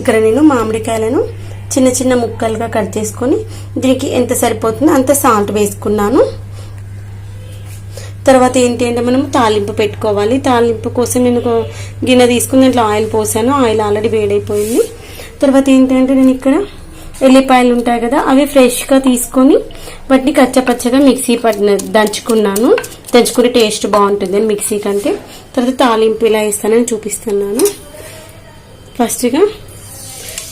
ఇక్కడ నేను మామిడికాయలను చిన్న చిన్న ముక్కలుగా కట్ చేసుకొని దీనికి ఎంత సరిపోతుందో అంత సాల్ట్ వేసుకున్నాను. తర్వాత ఏంటి అంటే మనం తాలింపు పెట్టుకోవాలి. తాలింపు కోసం నేను గిన్నె తీసుకుని దాంట్లో ఆయిల్ పోసాను. ఆయిల్ ఆల్రెడీ వేడైపోయింది. తర్వాత ఏంటంటే నేను ఇక్కడ ఎల్లిపాయలు ఉంటాయి కదా అవి ఫ్రెష్గా తీసుకొని వాటిని కచ్చపచ్చగా మిక్సీ పట్టిన దంచుకున్నాను. దంచుకునే టేస్ట్ బాగుంటుంది మిక్సీ కంటే. తర్వాత తాలింపు ఇలా వేస్తానని చూపిస్తున్నాను. ఫస్ట్గా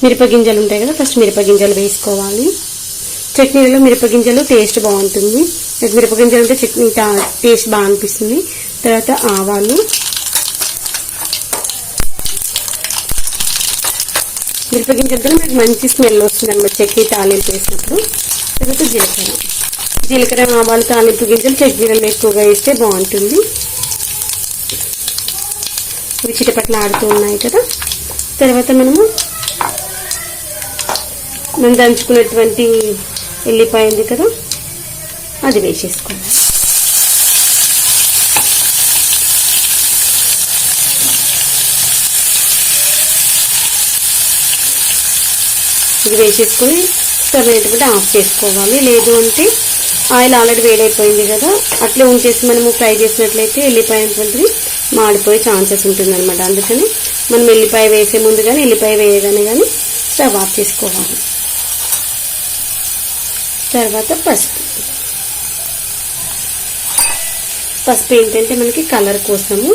మిరపగింజలు ఉంటాయి కదా ఫస్ట్ మిరపగింజలు వేసుకోవాలి. చట్నీలలో మిరపగింజలు టేస్ట్ బాగుంటుంది. మిరపగింజలు ఉంటే చట్నీ టేస్ట్ బాగా అనిపిస్తుంది. తర్వాత ఆవాలు. మిరపగింజలతో మీకు మంచి స్మెల్ వస్తుంది అనమాట చట్నీ తాలింపు వేసినప్పుడు. తర్వాత జీలకర్ర. జీలకర్ర ఆవాలు తాలింపు గింజలు చట్నీలలో ఎక్కువగా వేస్తే బాగుంటుంది. ఇవి చిటపట్లు ఆడుతూ ఉన్నాయి కదా. తర్వాత మనము మనం దంచుకున్నటువంటి ఎల్లిపాయ ఉంది కదా అది వేసేసుకోవాలి ఇది వేసేసుకొని స్టవ్ అనేటువంటి ఆఫ్ చేసుకోవాలి. లేదు అంటే ఆయిల్ ఆల్రెడీ వేడైపోయింది కదా అట్లే ఉంచేసి మనము ఫ్రై చేసినట్లయితే ఎల్లిపాయ అనేటువంటిది మాడిపోయే ఛాన్సెస్ ఉంటుంది అనమాట అందుకని మనం ఎల్లిపాయ వేసే ముందు కానీ ఎల్లిపాయ వేయగానే కానీ స్టవ్ ఆఫ్ చేసుకోవాలి. తర్వాత పసుపు. పసుపు ఏంటంటే మనకి కలర్ కోసము.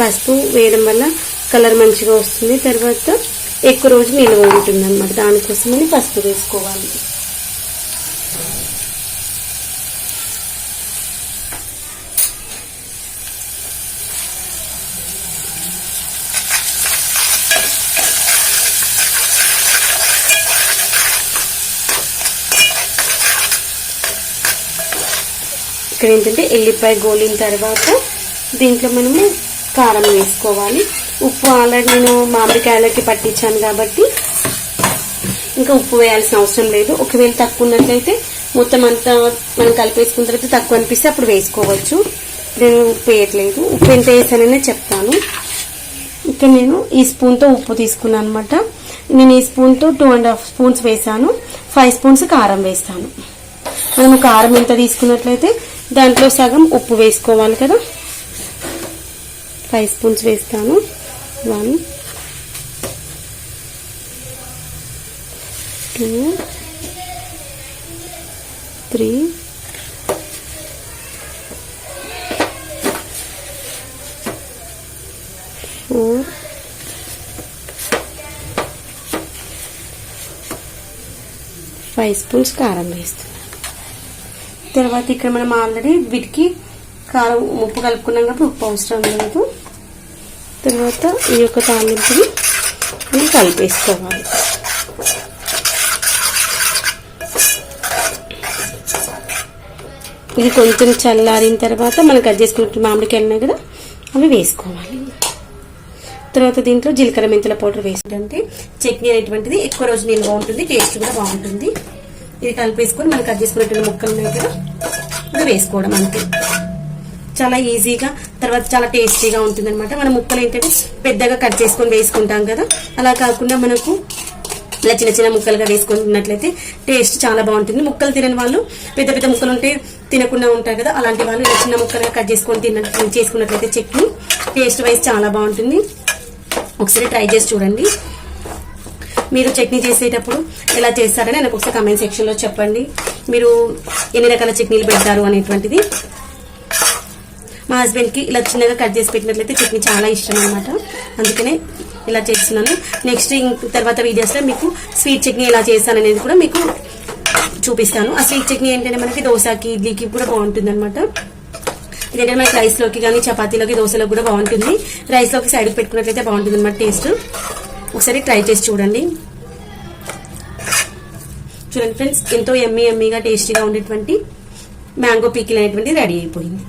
పసుపు వేయడం వల్ల కలర్ మంచిగా వస్తుంది. తర్వాత ఎక్కువ రోజు నిల్వ ఉంటుంది అనమాట దానికోసమని పసుపు వేసుకోవాలి. ఇక్కడ ఏంటంటే ఎల్లిపాయ గోలిన తర్వాత దీంట్లో మనము కారం వేసుకోవాలి. ఉప్పు ఆల్రెడీ నేను మామిడికాయలకి పట్టించాను కాబట్టి ఇంకా ఉప్పు వేయాల్సిన అవసరం లేదు. ఒకవేళ తక్కువ ఉన్నట్లయితే మొత్తం అంతా మనం కలిపేసుకున్న తర్వాత తక్కువ అనిపిస్తే అప్పుడు వేసుకోవచ్చు. నేను ఉప్పు వేయట్లేదు. ఉప్పు ఎంత వేసాననే చెప్తాను. ఇక్కడ నేను ఈ స్పూన్తో ఉప్పు తీసుకున్నాను అనమాట నేను ఈ స్పూన్తో టూ అండ్ హాఫ్ స్పూన్స్ వేసాను. ఫైవ్ స్పూన్స్ కారం వేస్తాను. మనం కారం ఎంత తీసుకున్నట్లయితే దాంట్లో సగం ఉప్పు వేసుకోవాలి కదా. ఫైవ్ స్పూన్స్ వేస్తాను. One two three four five spoons కారం వేస్తున్నాను తర్వాత ఇక్కడ మనం ఆల్రెడీ వీటికి కారం ఉప్పు కలుపుకున్నాం కాబట్టి ఉప్పు అవసరం లేదు. తర్వాత ఈ యొక్క తాలింపుని మనం కలిపేసుకోవాలి. ఇది కొంచెం చల్లారిన తర్వాత మనం కట్ చేసుకున్న మామిడికాయలు కదా అవి వేసుకోవాలి. తర్వాత దీంట్లో జీలకర్ర మెంతుల పౌడర్ వేసుకుంటే చట్నీ అనేటువంటిది ఎక్కువ రోజు నిల్వ ఉంటుంది టేస్ట్ కూడా బాగుంటుంది. ఇది కలిపేసుకొని మనం కట్ చేసుకున్నటువంటి ముక్కలు ఉన్నాయి ఇది వేసుకోవడం అంతే. చాలా ఈజీగా తర్వాత చాలా టేస్టీగా ఉంటుంది అనమాట మన ముక్కలు ఏంటంటే పెద్దగా కట్ చేసుకొని వేసుకుంటాం కదా అలా కాకుండా మనకు ఇలా చిన్న చిన్న ముక్కలుగా వేసుకున్నట్లయితే టేస్ట్ చాలా బాగుంటుంది. ముక్కలు తినని వాళ్ళు పెద్ద పెద్ద ముక్కలు ఉంటే తినకుండా ఉంటారు కదా అలాంటి వాళ్ళు ఇలా చిన్న ముక్కలుగా కట్ చేసుకొని తిన్న చేసుకున్నట్లయితే చట్నీ టేస్ట్ వైజ్ చాలా బాగుంటుంది. ఒకసారి ట్రై చేసి చూడండి. మీరు చట్నీ చేసేటప్పుడు ఎలా చేస్తారని నాకు ఒకసారి కమెంట్ సెక్షన్లో చెప్పండి. మీరు ఎన్ని రకాల చట్నీలు పెడతారు అనేటువంటిది. మా హస్బెండ్కి ఇలా చిన్నగా కట్ చేసి పెట్టినట్లయితే చట్నీ చాలా ఇష్టం అనమాట అందుకనే ఇలా చేస్తున్నాను. నెక్స్ట్ తర్వాత వీడియోస్లో మీకు స్వీట్ చట్నీ ఎలా చేస్తాను అనేది కూడా మీకు చూపిస్తాను. ఆ స్వీట్ చట్నీ ఏంటంటే మనకి దోశకి ఇడ్లీకి కూడా బాగుంటుంది అనమాట ఇదేంటంటే మనకి రైస్లోకి కానీ చపాతీలోకి దోశలోకి కూడా బాగుంటుంది. రైస్లోకి సైడ్కి పెట్టుకున్నట్లయితే బాగుంటుంది అనమాట టేస్ట్ ఒకసారి ట్రై చేసి చూడండి. చూడండి ఫ్రెండ్స్ ఎంతో ఎమ్మీ ఎమ్మీగా టేస్టీగా ఉండేటువంటి మ్యాంగో పీకిల్ అనేటువంటి రెడీ అయిపోయింది.